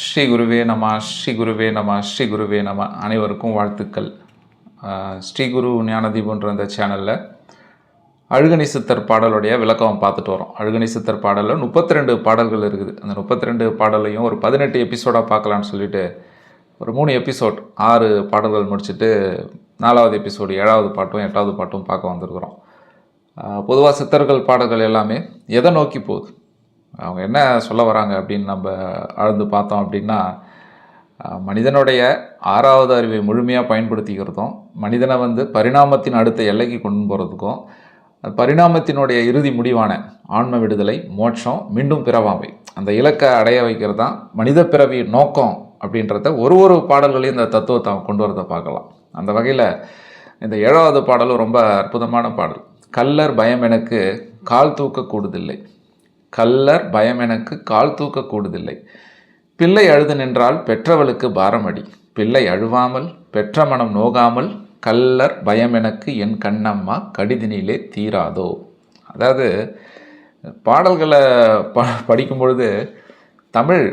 ஸ்ரீ குருவே நம ஸ்ரீ குருவே நம ஸ்ரீ குருவே நம. அனைவருக்கும் வாழ்த்துக்கள். ஸ்ரீ குரு ஞானதீபன்ற இந்த சேனலில் அழுகணி சித்தர் பாடலுடைய விளக்கம் பார்த்துட்டு வரோம். அழுகணி சித்தர் பாடலில் முப்பத்தி ரெண்டு பாடல்கள் இருக்குது. அந்த முப்பத்தி ரெண்டு பாடலையும் ஒரு பதினெட்டு எபிசோடாக பார்க்கலான்னு சொல்லிட்டு ஒரு மூணு எபிசோட் ஆறு பாடல்கள் முடிச்சுட்டு நாலாவது எபிசோடு ஏழாவது பாட்டும் எட்டாவது பாட்டும் பார்க்க வந்திருக்கிறோம். பொதுவாக சித்தர்கள் பாடல்கள் எல்லாமே எதை நோக்கி போகுது? அவங்க என்ன சொல்ல வராங்க அப்படின்னு நம்ம ஆழ்ந்து பார்த்தோம் அப்படின்னா மனிதனுடைய ஆறாவது அறிவை முழுமையாக பயன்படுத்திக்கிறதும் மனிதனை வந்து பரிணாமத்தின் அடுத்த எல்லைக்கு கொண்டு போகிறதுக்கும் பரிணாமத்தினுடைய இறுதி முடிவான ஆன்ம விடுதலை மோட்சம் மீண்டும் பிறவாமை அந்த இலக்கை அடைய வைக்கிறது தான் மனித பிறவி நோக்கம் அப்படின்றத ஒரு ஒரு பாடல்களையும் இந்த தத்துவத்தை கொண்டு வரதை பார்க்கலாம். அந்த வகையில் இந்த ஏழாவது பாடலும் ரொம்ப அற்புதமான பாடல். கல்லர் பயம் எனக்கு கால் தூக்க கூடுதில்லை கல்லர் பயம் எனக்கு கால் தூக்க கூடுதில்லை. பிள்ளை அழுது நின்றால் பெற்றவளுக்கு பாரமடி. பிள்ளை அழுவாமல் பெற்ற மனம் நோகாமல் கல்லர் பயம் எனக்கு என் கண்ணம்மா கடிதினிலே தீராதோ. அதாவது பாடல்களை ப படிக்கும் பொழுது தமிழ்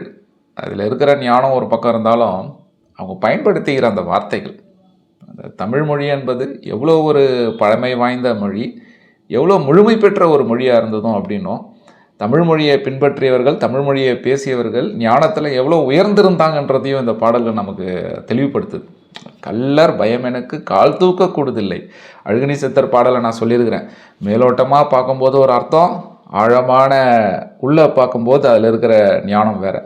அதில் இருக்கிற ஞானம் ஒரு பக்கம் இருந்தாலும் அவங்க பயன்படுத்துகிற அந்த வார்த்தைகள். அந்த தமிழ் மொழி என்பது எவ்வளோ ஒரு பழமை வாய்ந்த மொழி எவ்வளோ முழுமை பெற்ற ஒரு மொழியாக இருந்ததும் அப்படின்னும் தமிழ் மொழியை பின்பற்றியவர்கள் தமிழ் மொழியை பேசியவர்கள் ஞானத்தில் எவ்வளோ உயர்ந்திருந்தாங்கன்றதையும் இந்த பாடல்கள் நமக்கு தெளிவுபடுத்துது. கல்லர் பயம் எனக்கு கால் தூக்க கூடுதில்லை அழுகணி சித்தர் பாடலை நான் சொல்லியிருக்கிறேன். மேலோட்டமாக பார்க்கும்போது ஒரு அர்த்தம் ஆழமான உள்ளே பார்க்கும்போது அதில் இருக்கிற ஞானம் வேறு.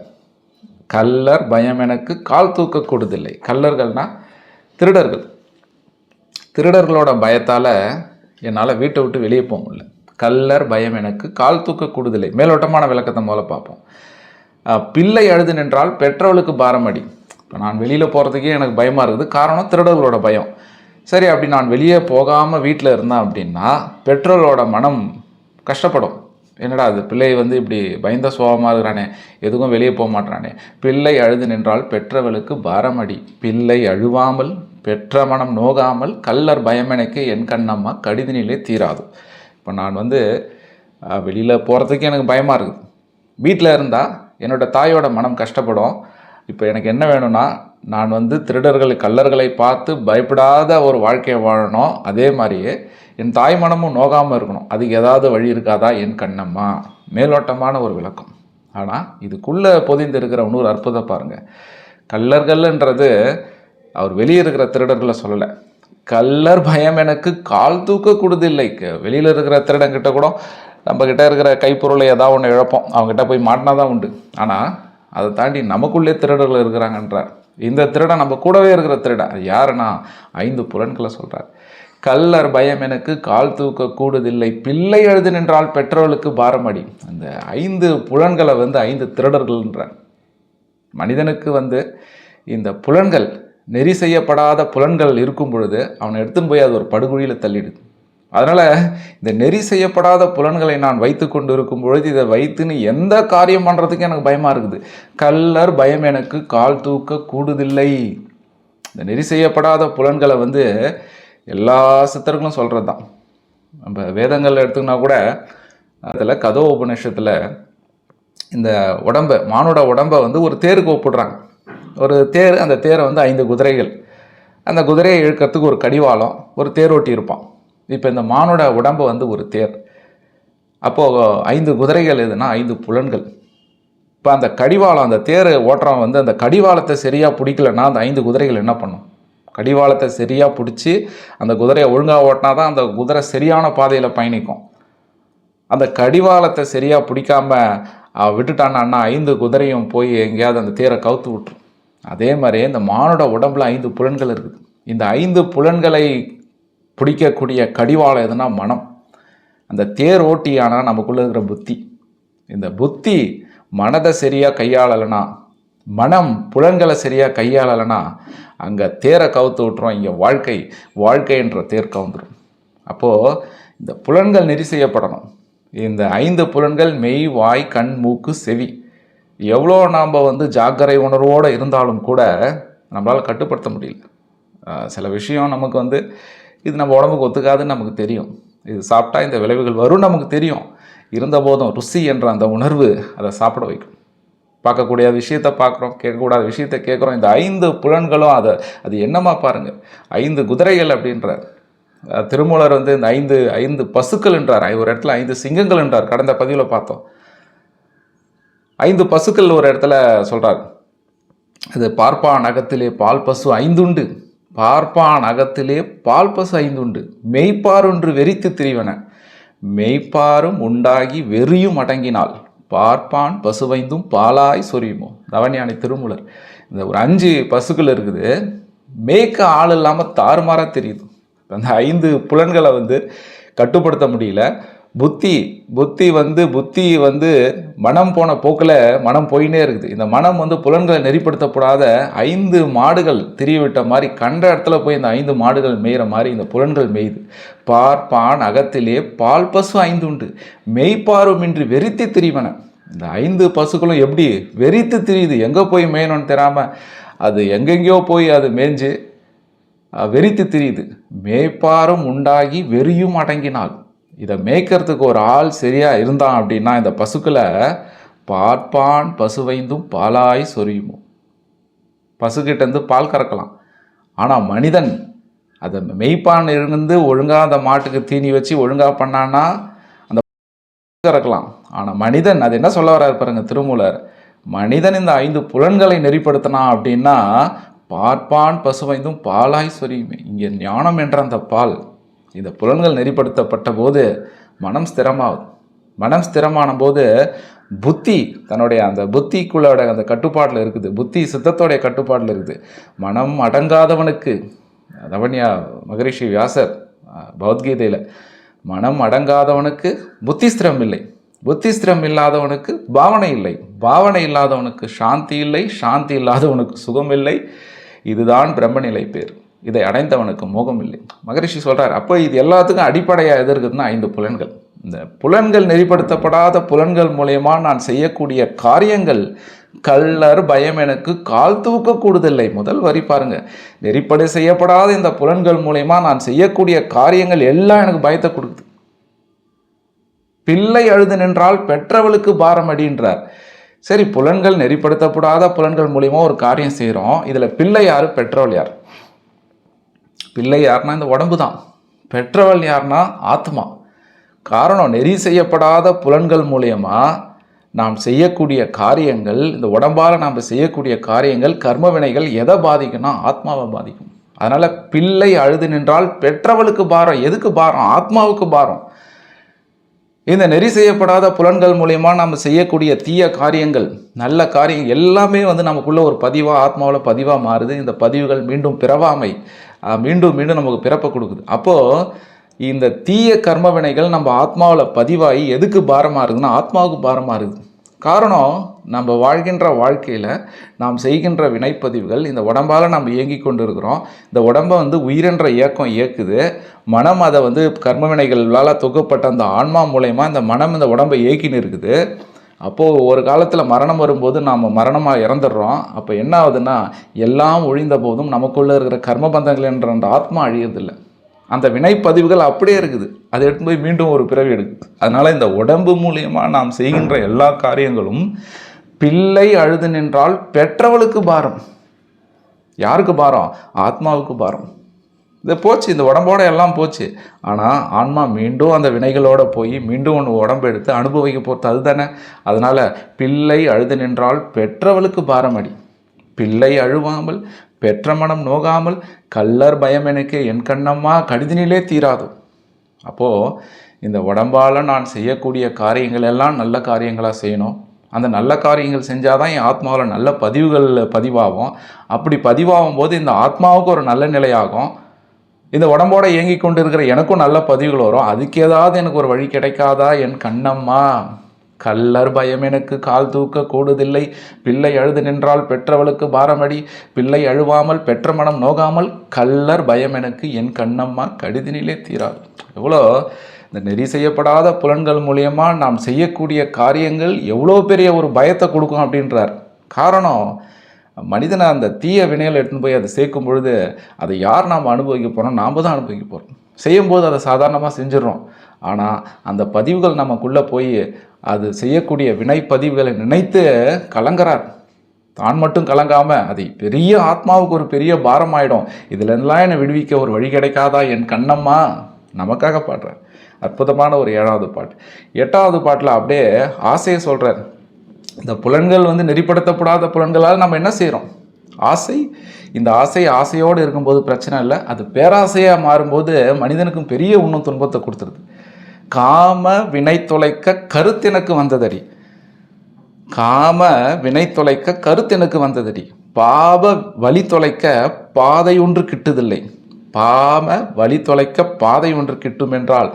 கல்லர் பயம் எனக்கு கால் தூக்க கூடுதில்லை கல்லர்கள்னால் திருடர்கள். திருடர்களோட பயத்தால் என்னால் வீட்டை விட்டு வெளியே போக முடியல. கல்லர் பயம் எனக்கு கால் தூக்க கூடுதலை. மேலோட்டமான விளக்கத்தை முதல்ல பார்ப்போம். பிள்ளை அழுது நின்றால் பெற்றவளுக்கு பாரமடி. இப்போ நான் வெளியில் போகிறதுக்கே எனக்கு பயமாக இருக்குது. காரணம் திருடர்களோட பயம். சரி அப்படி நான் வெளியே போகாமல் வீட்டில் இருந்தேன் அப்படின்னா பெற்றோர்களோட மனம் கஷ்டப்படும். என்னடா அது பிள்ளை வந்து இப்படி பயந்த சுபாவமாக இருக்கிறானே. எதுக்கும் வெளியே போக மாட்டானே பிள்ளை அழுது நின்றால் பெற்றவளுக்கு பாரமடி. பிள்ளை அழுவாமல் பெற்ற மனம் நோகாமல் கல்லர் பயமெனக்கு என் கண்ணம்மா கடிதினிலே தீராது. இப்போ நான் வந்து வெளியில் போகிறதுக்கு எனக்கு பயமாக இருக்குது. வீட்டில் இருந்தால் என்னோட தாயோட மனம் கஷ்டப்படும். இப்போ எனக்கு என்ன வேணும்னா நான் வந்து திருடர்கள் கல்லர்களை பார்த்து பயப்படாத ஒரு வாழ்க்கையை வாழணும். அதே மாதிரியே என் தாய் மனமும் நோகாமல் இருக்கணும். அதுக்கு ஏதாவது வழி இருக்காதா? என் கண்ணம்மா. மேலோட்டமான ஒரு விளக்கம். ஆனால் இதுக்குள்ளே பொதிந்து இருக்கிற இன்னொரு அற்புதம் பாருங்கள் கல்லர்கள்ன்றது அவர் வெளியே இருக்கிற திருடர்களை சொல்லலை. கல்லர் பயம் எனக்கு கால் தூக்க கூடுதில்லை. வெளியில் இருக்கிற திருடங்கிட்ட கூட நம்ம கிட்ட இருக்கிற கைப்பொருளை ஏதாவது ஒன்று இழப்போம். அவங்ககிட்ட போய் மாட்டினா தான் உண்டு. ஆனால் அதை தாண்டி நமக்குள்ளே திருடர்கள் இருக்கிறாங்கன்றார். இந்த திருடன் நம்ம கூடவே இருக்கிற திருடன். அது யாருன்னா ஐந்து புலன்களை சொல்கிறார் கல்லர் பயம் எனக்கு கால் தூக்க கூடுதில்லை. பிள்ளை எழுது நின்றால் பெற்றோர்களுக்கு பாரமடி. அந்த ஐந்து புலன்களை வந்து ஐந்து திருடர்கள்ன்றார். மனிதனுக்கு வந்து இந்த புலன்கள் நெறி செய்யப்படாத புலன்கள் இருக்கும் பொழுது அவனை எடுத்துன்னு போய் அது ஒரு படுகொழியில் தள்ளிடுது. அதனால் இந்த நெறி செய்யப்படாத புலன்களை நான் வைத்து கொண்டு இருக்கும் பொழுது இதை வைத்துன்னு எந்த காரியம் பண்ணுறதுக்கு எனக்கு பயமாக இருக்குது? கல்லர் பயம் எனக்கு கால் தூக்க கூடுதில்லை. இந்த நெறி செய்யப்படாத புலன்களை வந்து எல்லா சித்தர்களும் சொல்கிறது தான் நம்ம வேதங்களில் எடுத்துக்கினா கூட அதில் கதோ உபநிஷத்தில் இந்த உடம்பை மானோட உடம்பை வந்து ஒரு தேருக்கு ஒப்பிடுறாங்க. ஒரு தேர் அந்த தேரை வந்து ஐந்து குதிரைகள். அந்த குதிரையை இழுக்கிறதுக்கு ஒரு கடிவாளம் ஒரு தேர் இருப்பான். இப்போ இந்த மானோட உடம்பு வந்து ஒரு தேர். அப்போது ஐந்து குதிரைகள் எதுனா ஐந்து புலன்கள். இப்போ அந்த கடிவாளம் அந்த தேர் ஓட்டுறவன் வந்து அந்த கடிவாளத்தை சரியாக பிடிக்கலன்னா அந்த ஐந்து குதிரைகள் என்ன பண்ணும்? கடிவாளத்தை சரியாக பிடிச்சி அந்த குதிரையை ஒழுங்காக ஓட்டினா தான் அந்த குதிரை சரியான பாதையில் பயணிக்கும். அந்த கடிவாளத்தை சரியாக பிடிக்காம விட்டுட்டான்னா ஐந்து குதிரையும் போய் எங்கேயாவது அந்த தேரை கவுத்து விட்டுரும். அதே மாதிரி இந்த மானோட உடம்புல ஐந்து புலன்கள் இருக்குது. இந்த ஐந்து புலன்களை பிடிக்கக்கூடிய கடிவாளம் எதுனா மனம். அந்த தேர் ஓட்டியானா நமக்குள்ளே இருக்கிற புத்தி. இந்த புத்தி மனதை சரியாக கையாளலைனா மனம் புலன்களை சரியாக கையாளலைனா அங்கே தேரை கவுத்து விட்டுரும் இங்கே வாழ்க்கை வாழ்க்கைன்ற தேர் கவுந்துடும் அப்போது இந்த புலன்கள் நெறி செய்யப்படணும். இந்த ஐந்து புலன்கள் மெய் வாய் கண் மூக்கு செவி. எவ்வளோ நாம் வந்து ஜாக்கிரை உணர்வோடு இருந்தாலும் கூட நம்மளால் கட்டுப்படுத்த முடியல. சில விஷயம் நமக்கு வந்து இது நம்ம உடம்புக்கு ஒத்துக்காதுன்னு நமக்கு தெரியும். இது சாப்பிட்டா இந்த விளைவுகள் வரும் நமக்கு தெரியும். இருந்த போதும் ருசி என்ற அந்த உணர்வு அதை சாப்பிட வைக்கும். பார்க்கக்கூடிய விஷயத்தை பார்க்குறோம் கேட்கக்கூடாத விஷயத்தை கேட்குறோம். இந்த ஐந்து புலன்களும் அதை அது என்னமா பாருங்கள் ஐந்து குதிரைகள் அப்படின்றார் திருமூலர் வந்து இந்த ஐந்து ஐந்து பசுக்கள் என்றார். ஒரு இடத்துல ஐந்து சிங்கங்கள் என்றார். கடந்த பதிவில் பார்த்தோம். ஐந்து பசுக்கள் ஒரு இடத்துல சொல்கிறார் அது பார்ப்பான் அகத்திலே பால் பசு ஐந்துண்டு. பார்ப்பான் அகத்திலே பால் பசு ஐந்துண்டு. மெய்ப்பார் ஒன்று வெறித்து திரிவன. மெய்ப்பாரும் உண்டாகி வெறியும் அடங்கினால். பார்ப்பான் பசுவைந்தும் பாலாய் சொரியுமோ? தவஞானி திருமூலர். இந்த ஒரு அஞ்சு பசுக்கள் இருக்குது. மேய்க்க ஆள் இல்லாமல் தாறுமாறாக தெரியுது. அந்த ஐந்து புலன்களை வந்து கட்டுப்படுத்த முடியல. புத்தி புத்தி வந்து புத்தி வந்து மனம் போன போக்கில் மனம் போயினே இருக்குது. இந்த மனம் வந்து புலன்களை நெறிப்படுத்தப்படாத ஐந்து மாடுகள் திரியவிட்ட மாதிரி கண்ட இடத்துல போய் இந்த ஐந்து மாடுகள் மேய்கிற மாதிரி இந்த புலன்கள் மேய்து. பார்ப்பான் அகத்திலே பால் பசு ஐந்து உண்டு. மெய்ப்பாருமின்றி வெறித்து திரிவன. இந்த ஐந்து பசுக்களும் எப்படி வெறித்து திரியுது? எங்கே போய் மேயணும்னு தெரியாமல் அது எங்கெங்கேயோ போய் அது மேய்ஞ்சு வெறித்து திரியுது. மேய்ப்பாரும் உண்டாகி வெறியும் அடங்கினாள். இதை மேய்க்கிறதுக்கு ஒரு ஆள் சரியாக இருந்தான் அப்படின்னா இந்த பசுக்களை பார்ப்பான் பசுவைந்தும் பாலாய் சொரியுமோ? பசுக்கிட்டேருந்து பால் கறக்கலாம். ஆனால் மனிதன் அதை மெய்ப்பான் இருந்து ஒழுங்காக அந்த மாட்டுக்கு தீனி வச்சு ஒழுங்காக பண்ணான்னா அந்த கறக்கலாம். ஆனால் மனிதன் அது என்ன சொல்ல வர்றாரு பாருங்க திருமூலர் மனிதன் இந்த ஐந்து புலன்களை நெறிப்படுத்தினான் அப்படின்னா பார்ப்பான் பசுவைந்தும் பாலாய் சொரியுமே. இங்கே ஞானம் என்ற அந்த பால் இந்த புலன்கள் நெறிப்படுத்தப்பட்ட போது மனம் ஸ்திரமாகுது மனம் ஸ்திரமான போது புத்தி தன்னுடைய அந்த புத்திக்குள்ளோட அந்த கட்டுப்பாட்டில் இருக்குது. புத்தி சித்தத்தோடைய கட்டுப்பாட்டில் இருக்குது. மனம் அடங்காதவனுக்கு ரவண்யா மகரிஷி வியாசர் பகவத்கீதையில் மனம் அடங்காதவனுக்கு புத்தி ஸ்திரம் இல்லை. புத்தி ஸ்திரம் இல்லாதவனுக்கு பாவனை இல்லை. பாவனை இல்லாதவனுக்கு சாந்தி இல்லை. சாந்தி இல்லாதவனுக்கு சுகம் இல்லை. இதுதான் பிரம்மநிலை பேர். இதை அடைந்தவனுக்கு மோகம் இல்லை. மகரிஷி சொல்கிறார் அப்போ இது எல்லாத்துக்கும் அடிப்படையாக எது இருக்குதுன்னா ஐந்து புலன்கள். இந்த புலன்கள் நெறிப்படுத்தப்படாத புலன்கள் மூலயமா நான் செய்யக்கூடிய காரியங்கள் கள்ளர் பயம் எனக்கு கால் தூக்க கூடுதில்லை. முதல் வரி பாருங்க. நெறிப்படை செய்யப்படாத இந்த புலன்கள் மூலயமா நான் செய்யக்கூடிய காரியங்கள் எல்லாம் எனக்கு பயத்தை கொடுக்குது. பிள்ளை அழுது நின்றால் பெற்றவளுக்கு பாரம் அடின்றார். சரி புலன்கள் நெறிப்படுத்தப்படாத புலன்கள் மூலயமா ஒரு காரியம் செய்கிறோம் இதில் பிள்ளை யார்? பெற்றவள் யார்? பிள்ளை யாருன்னா இந்த உடம்பு தான் பெற்றவள் யாருன்னா ஆத்மா. காரணம் நெறி செய்யப்படாத புலன்கள் மூலயமா நாம் செய்யக்கூடிய காரியங்கள் இந்த உடம்பால் நாம் செய்யக்கூடிய காரியங்கள் கர்ம வினைகள் எதை பாதிக்கும்னா ஆத்மாவை பாதிக்கும். அதனால் பிள்ளை அழுது நின்றால் பெற்றவளுக்கு பாரம். எதுக்கு பாரம்? ஆத்மாவுக்கு பாரம். இந்த நெறி செய்யப்படாத புலன்கள் மூலயமா நம்ம செய்யக்கூடிய தீய காரியங்கள் நல்ல காரியம் எல்லாமே வந்து நமக்குள்ள ஒரு பதிவாக ஆத்மாவில் பதிவாக மாறுது. இந்த பதிவுகள் மீண்டும் பிறவாமை. மீண்டும் மீண்டும் நமக்கு பிறப்பை கொடுக்குது. அப்போது இந்த தீய கர்ம வினைகள் நம்ம ஆத்மாவில் பதிவாகி எதுக்கு பாரமாக இருக்குதுன்னா ஆத்மாவுக்கு பாரமாக இருக்குது. காரணம் நம்ம வாழ்கின்ற வாழ்க்கையில் நாம் செய்கின்ற வினைப்பதிவுகள் இந்த உடம்பால் நம்ம இயங்கி கொண்டு இருக்கிறோம் இந்த உடம்பை வந்து உயிரென்ற இயக்கம் இயக்குது. மனம் அதை வந்து கர்ம வினைகளால் தொகுப்பட்ட அந்த ஆன்மா மூலயமா இந்த மனம் இந்த உடம்பை இயக்கின்னு இருக்குது. அப்போது ஒரு காலத்தில் மரணம் வரும்போது நாம் மரணமாக இறந்துடுறோம். அப்போ என்ன ஆகுதுன்னா எல்லாம் ஒழிந்த போதும் நமக்குள்ளே இருக்கிற கர்மபந்தங்கள் என்ற அந்த ஆத்மா அழியறதில்லை. அந்த வினைப்பதிவுகள் அப்படியே இருக்குது. அதை எடுத்து போய் மீண்டும் ஒரு பிறவி எடுக்குது அதனால் இந்த உடம்பு மூலியமாக நாம் செய்கின்ற எல்லா காரியங்களும் பிள்ளை அழுது நின்றால் பெற்றவளுக்கு பாரம். யாருக்கு பாரம்? ஆத்மாவுக்கு பாரம். இது போச்சு இந்த உடம்போட எல்லாம் போச்சு. ஆனால் ஆன்மா மீண்டும் அந்த வினைகளோடு போய் மீண்டும் ஒன்று உடம்பு எடுத்து அனுபவிக்க போகிறது அதுதானே. அதனால் பிள்ளை அழுது நின்றால் பெற்றவளுக்கு பாரமடி. பிள்ளை அழுவாமல் பெற்ற மனம் நோகாமல் கள்ளர் பயம் எனக்கு என் கண்ணம்மா கடிதினிலே தீராது. அப்போது இந்த உடம்பால் நான் செய்யக்கூடிய காரியங்கள் எல்லாம் நல்ல காரியங்களாக செய்யணும். அந்த நல்ல காரியங்கள் செஞ்சால் தான் என் ஆத்மாவில் நல்ல பதிவுகள் பதிவாகும். அப்படி பதிவாகும் போது இந்த ஆத்மாவுக்கு ஒரு நல்ல நிலையாகும். இந்த உடம்போட இயங்கி கொண்டு இருக்கிற எனக்கும் நல்ல பதிவுகள் வரும். அதுக்கு ஏதாவது எனக்கு ஒரு வழி கிடைக்காதா? என் கண்ணம்மா கள்ளர் பயம் எனக்கு. கால் தூக்க கூடுதில்லை. பிள்ளை அழுது நின்றால் பெற்றவளுக்கு பாரமடி பிள்ளை அழுவாமல் பெற்ற மனம் நோகாமல் கள்ளர் பயம் எனக்கு. என் கண்ணம்மா கடிதினிலே தீராது எவ்வளோ இந்த நெறி செய்யப்படாத புலன்கள் மூலியமா நாம் செய்யக்கூடிய காரியங்கள் எவ்வளோ பெரிய ஒரு பயத்தை கொடுக்கும் அப்படின்றார். காரணம் மனிதனை அந்த தீய வினையில் எடுத்துன்னு போய் அதை சேர்க்கும் பொழுது அதை யார் நாம் அனுபவிக்க போகிறோம் நாம் தான் அனுபவிக்க போகிறோம் செய்யும்போது அதை சாதாரணமாக செஞ்சிடறோம். ஆனால் அந்த பதிவுகள் நமக்குள்ளே போய் அது செய்யக்கூடிய வினைப்பதிவுகளை நினைத்து கலங்குறார். தான் மட்டும் கலங்காமல் அது பெரிய ஆத்மாவுக்கு ஒரு பெரிய பாரமாயிடும். இதுல எல்லாம் என்னை விடுவிக்க ஒரு வழி கிடைக்காதா? என் கண்ணம்மா நமக்காக பாடுறார். அற்புதமான ஒரு ஏழாவது பாட்டு. எட்டாவது பாட்டில் அப்படியே ஆசையை சொல்கிறார் இந்த புலன்கள் வந்து நெறிப்படுத்தப்படாத புலன்களால் நம்ம என்ன செய்கிறோம் ஆசை. இந்த ஆசை ஆசையோடு இருக்கும்போது பிரச்சனை இல்லை. அது பேராசையாக மாறும்போது மனிதனுக்கும் பெரிய உண்ணும் துன்பத்தை கொடுத்துருது. காம வினை தொலைக்க கருத்தெனக்கு வந்ததடி. காம வினை தொலைக்க கருத்தெனக்கு வந்ததடி. பாவ வழி தொலைக்க பாதை ஒன்று கிட்டுதில்லை. பாம வழி தொலைக்க பாதை ஒன்று கிட்டும் என்றால்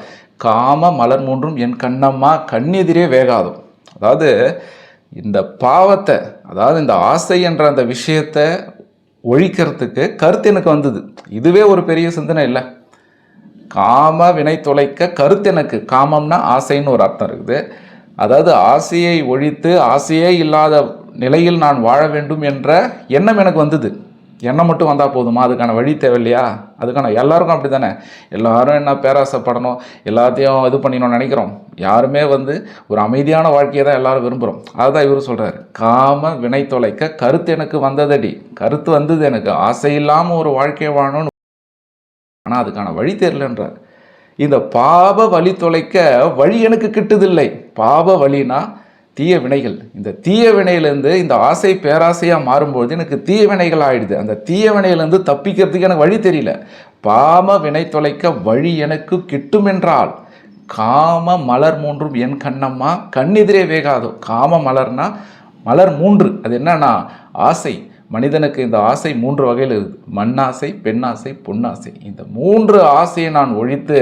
காம மலர் மூன்றும் என் கண்ணம்மா கண்ணெதிரே வேகாதும் அதாவது இந்த பாவத்தை அதாவது இந்த ஆசை என்ற அந்த விஷயத்தை ஒழிக்கிறதுக்கு கருத்து எனக்கு வந்தது. இதுவே ஒரு பெரிய சிந்தனை இல்லை. காம வினை தொலைக்க கருத்து எனக்கு. காமம்னா ஆசைன்னு ஒரு அர்த்தம் இருக்குது. அதாவது ஆசையை ஒழித்து ஆசையே இல்லாத நிலையில் நான் வாழ வேண்டும் என்ற எண்ணம் எனக்கு வந்தது. எண்ணம் மட்டும் வந்தால் போதுமா? அதுக்கான வழி தேவையில்லையா? அதுக்கான எல்லாருக்கும் அப்படி தானே எல்லாரும் என்ன பேராசைப்படணும்? எல்லாத்தையும் இது பண்ணிடணும்னு நினைக்கிறோம். யாருமே வந்து ஒரு அமைதியான வாழ்க்கையை தான் எல்லோரும் விரும்புகிறோம் அதுதான் இவர் சொல்கிறார் காம வினை தொலைக்க கருத்து எனக்கு வந்ததடி. கருத்து வந்தது எனக்கு. ஆசை இல்லாமல் ஒரு வாழ்க்கையை வாழணும்னு. ஆனால் அதுக்கான வழி தெரிலன்றார் இந்த பாவ வழி தொலைக்க வழி எனக்கு கிட்டுதில்லை. பாவ வழினா தீய வினைகள். இந்த தீய வினையிலேருந்து இந்த ஆசை பேராசையாக மாறும்போது எனக்கு தீய வினைகள் ஆயிடுது அந்த தீய வினையிலேருந்து தப்பிக்கிறதுக்கு எனக்கு வழி தெரியல. பாம வினை தொலைக்க வழி எனக்கு கிட்டுமென்றால் காம மலர் மூன்றும் என் கண்ணம்மா கண்ணெதிரே வேகாதோ. காம மலர்னா மலர் மூன்று. அது என்னன்னா ஆசை. மனிதனுக்கு இந்த ஆசை மூன்று வகையில் இருக்குது மண்ணாசை பெண்ணாசை பொன்னாசை. இந்த மூன்று ஆசையை நான் ஒழித்து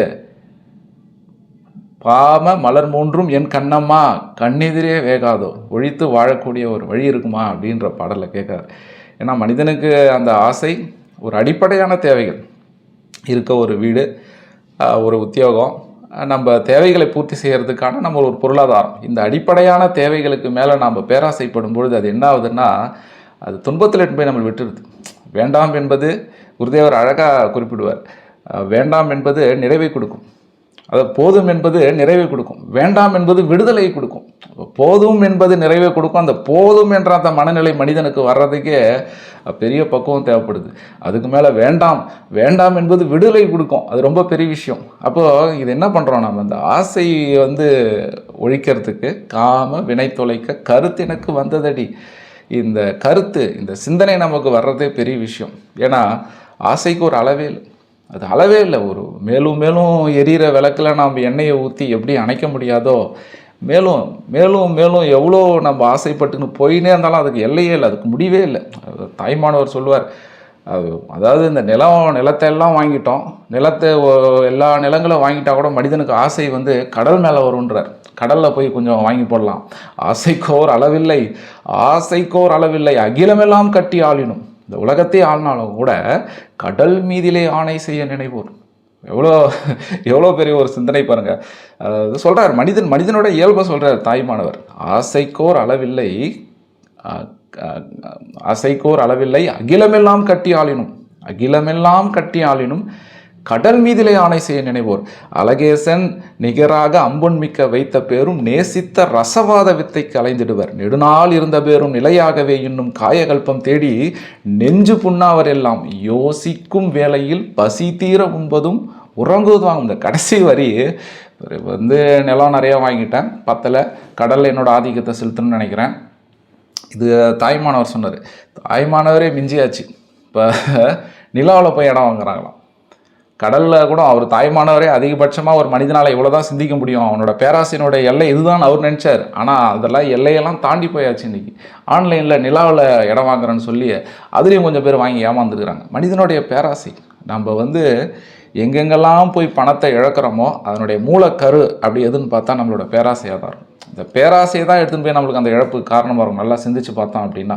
பாம மலர் மூன்றும் என் கண்ணம்மா கண்ணெதிரே வேகாதோ ஒழித்து வாழக்கூடிய ஒரு வழி இருக்குமா அப்படின்ற பாடலை கேட்காரு ஏன்னா மனிதனுக்கு அந்த ஆசை ஒரு அடிப்படையான தேவைகள். இருக்க ஒரு வீடு ஒரு உத்தியோகம் நம்ம தேவைகளை பூர்த்தி செய்கிறதுக்கான நம்ம ஒரு பொருளாதாரம். இந்த அடிப்படையான தேவைகளுக்கு மேலே நாம் பேராசைப்படும் பொழுது அது என்ன ஆகுதுன்னா அது துன்பத்தில் போய் நம்ம விட்டுருது. வேண்டாம் என்பது குருதேவர் அழகாக குறிப்பிடுவார். வேண்டாம் என்பது நிறைவை கொடுக்கும். அது போதும் என்பது நிறைவை கொடுக்கும். வேண்டாம் என்பது விடுதலை கொடுக்கும். போதும் என்பது நிறைவை கொடுக்கும். அந்த போதும் என்ற அந்த மனநிலை மனிதனுக்கு வர்றதுக்கே பெரிய பக்குவம் தேவைப்படுது. அதுக்கு மேலே வேண்டாம். வேண்டாம் என்பது விடுதலை கொடுக்கும். அது ரொம்ப பெரிய விஷயம். அப்போது இது என்ன பண்ணுறோம் நம்ம அந்த ஆசையை வந்து ஒழிக்கிறதுக்கு காம வினை தொலைக்க கருத்து எனக்கு வந்ததடி. இந்த கருத்து இந்த சிந்தனை நமக்கு வர்றதே பெரிய விஷயம். ஏன்னா ஆசைக்கு ஒரு அளவே இல்லை. அது அளவே இல்லை. ஒரு மேலும் மேலும் எரியிற விளக்கில் நாம் எண்ணெயை ஊற்றி எப்படி அணைக்க முடியாதோ மேலும் மேலும் மேலும் எவ்வளோ நம்ம ஆசைப்பட்டுன்னு போயினே இருந்தாலும் அதுக்கு எல்லையே இல்லை. அதுக்கு முடிவே இல்லை. தாய்மானவர் சொல்லுவார் அது அதாவது இந்த நிலம் நிலத்தை எல்லாம் வாங்கிட்டோம். நிலத்தை எல்லா நிலங்களும் வாங்கிட்டா கூட மனிதனுக்கு ஆசை வந்து கடல் மேலே வருன்றார் கடலில் போய் கொஞ்சம் வாங்கி போடலாம். ஆசைக்கோர் அளவில்லை. ஆசைக்கோர் அளவில்லை. அகிலமெல்லாம் கட்டி ஆளினும். இந்த உலகத்தை ஆள்னாலும் கூட கடல் மீதிலே ஆணை செய்ய நினைவோர் எவ்வளோ எவ்வளோ பெரிய ஒரு சிந்தனை பாருங்கள் அதாவது சொல்கிறார் மனிதன் மனிதனோட இயல்பை சொல்கிறார் தாய்மானவர் ஆசைக்கோர் அளவில்லை அ- ஆசைக்கோர் அளவில்லை அகிலமெல்லாம் கட்டி ஆளினும் அகிலமெல்லாம் கட்டி ஆளினும் கடல் மீதிலே ஆணை செய்ய நினைவோர். அலகேசன் நிகராக அம்புன் மிக்க வைத்த பேரும் நேசித்த ரசவாத வித்தை கலைந்திடுவர். நெடுநாள் இருந்த பேரும் நிலையாகவே இன்னும் காயகல்பம் தேடி நெஞ்சு புண்ணாவர் எல்லாம். யோசிக்கும் வேளையில் பசி தீர உண்பதும் உறங்குவதும் இந்த கடைசி வரி. வந்து நிலம் நிறையா வாங்கிட்டேன் பத்தலை. கடலில் என்னோடய ஆதிக்கத்தை செலுத்தணும்னு நினைக்கிறேன். இது தாய்மானவர் சொன்னார். தாய்மானவரே மிஞ்சியாச்சு. இப்போ நிலாவில் போய் இடம் வாங்குறாங்களாம். கடலில் கூட அவர் தாய்மானவரே அதிகபட்சமாக ஒரு மனிதனால் இவ்வளோ தான் சிந்திக்க முடியும். அவனோட பேராசினோட எல்லை இதுதான் அவர் நினச்சார். ஆனால் அதெல்லாம் எல்லையெல்லாம் தாண்டி போயாச்சு இன்றைக்கி ஆன்லைனில் நிலாவில் இடம் வாங்குறேன்னு சொல்லி அதுலேயும் கொஞ்சம் பேர் வாங்கி ஏமாந்துருக்குறாங்க. மனிதனுடைய பேராசை நம்ம வந்து எங்கெங்கெல்லாம் போய் பணத்தை இழக்கிறோமோ அதனுடைய மூலக்கரு அப்படி எதுன்னு பார்த்தா நம்மளோட பேராசையாக தான் இருக்கும் இந்த பேராசையை தான் எடுத்துன்னு போய் நம்மளுக்கு அந்த இழப்பு காரணமாக இருக்கும். நல்லா சிந்திச்சு பார்த்தோம் அப்படின்னா.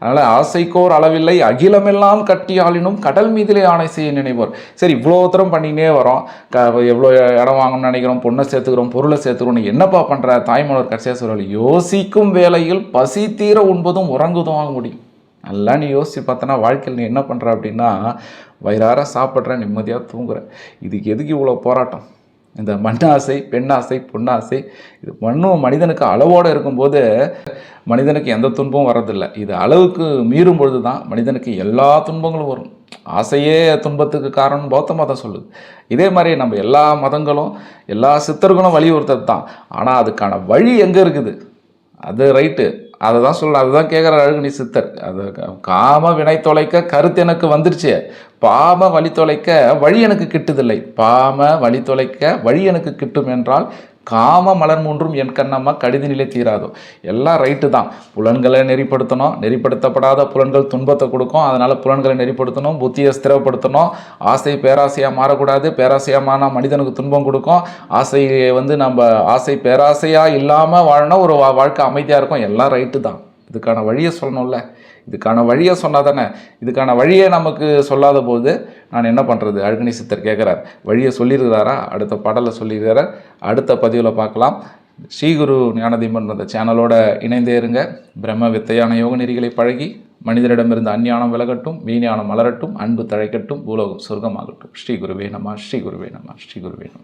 அதனால் ஆசைக்கோர் அளவில்லை அகிலமெல்லாம் கட்டி ஆளினும் கடல் மீதிலே ஆணை செய்ய நினைவோர் சரி இவ்வளோ தூரம் பண்ணினே வரோம். க எவ்வளோ இடம் வாங்கணும்னு நினைக்கிறோம் பொண்ணை சேர்த்துக்கிறோம் பொருளை சேர்த்துக்கிறோம் நீ என்னப்பா பண்ணுற தாய்மலர் கடைசியாக சொல்கிறாள் யோசிக்கும் வேலையில் பசி தீர உண்பதும் உறங்குதும் ஆக முடியும். நல்லா நீ யோசிச்சு பார்த்தனா வாழ்க்கையில் நீ என்ன பண்ணுற அப்படின்னா வயிறார சாப்பிட்ற நிம்மதியாக தூங்குற. இதுக்கு எதுக்கு இவ்வளோ போராட்டம்? இந்த மண்ணாசை பெண்ணாசை பொன்னாசை இது மண்ணும் மனிதனுக்கு அளவோடு இருக்கும்போது மனிதனுக்கு எந்த துன்பமும் வரதில்லை இது அளவுக்கு மீறும் பொழுது தான் மனிதனுக்கு எல்லா துன்பங்களும் வரும். ஆசையே துன்பத்துக்கு காரணம் பௌத்த மதம் சொல்லுது. இதே மாதிரி நம்ம எல்லா மதங்களும் எல்லா சித்தர்களும் வலியுறுத்தது தான். ஆனால் அதுக்கான வழி எங்கே இருக்குது? அது ரைட்டு. அதை தான் சொல்ல அதுதான் கேட்குற அழகுனி சித்தர். அது காம வினை தொலைக்க கருத்து எனக்கு வந்துருச்சு. பாம வழி தொலைக்க வழி எனக்கு கிட்டுதில்லை. பாம வழி தொலைக்க வழி எனக்கு கிட்டும் என்றால் காம மலர் மூன்றும் என் கண்ணம்மா கடித நிலை தீராதோ. எல்லாம் ரைட்டு தான். புலன்களை நெறிப்படுத்தணும். நெறிப்படுத்தப்படாத புலன்கள் துன்பத்தை கொடுக்கும். அதனால் புலன்களை நெறிப்படுத்தணும். புத்தியை ஸ்திரப்படுத்தணும். ஆசை பேராசையாக மாறக்கூடாது. பேராசையாக மனிதனுக்கு துன்பம் கொடுக்கும். ஆசையை வந்து நம்ம ஆசை பேராசையாக இல்லாமல் வாழணும். ஒரு வா- வாழ்க்கை அமைதியாக இருக்கும். எல்லாம் ரைட்டு தான். இதுக்கான வழியை சொல்லணும்ல. இதுக்கான வழியை சொன்னால் தானே இதுக்கான வழியை நமக்கு சொல்லாத போது நான் என்ன பண்ணுறது அழுகணி சித்தர் கேட்குறார் வழியை சொல்லியிருக்கிறாரா? அடுத்த பாடலில் சொல்லியிருக்கிறார். அடுத்த பதிவில் பார்க்கலாம். ஸ்ரீகுரு ஞானதீபன் அந்த சேனலோட இணைந்தே இருங்க. பிரம்ம வித்தையான யோக நெறிகளை பழகி மனிதரிடமிருந்து அஞ்ஞானம் விலகட்டும் வீஞானம் மலரட்டும் அன்பு தழைக்கட்டும் பூலோகம் சொர்க்கமாகட்டும். ஸ்ரீ குருவே நம ஸ்ரீ குருவே நம ஸ்ரீ குருவே நம.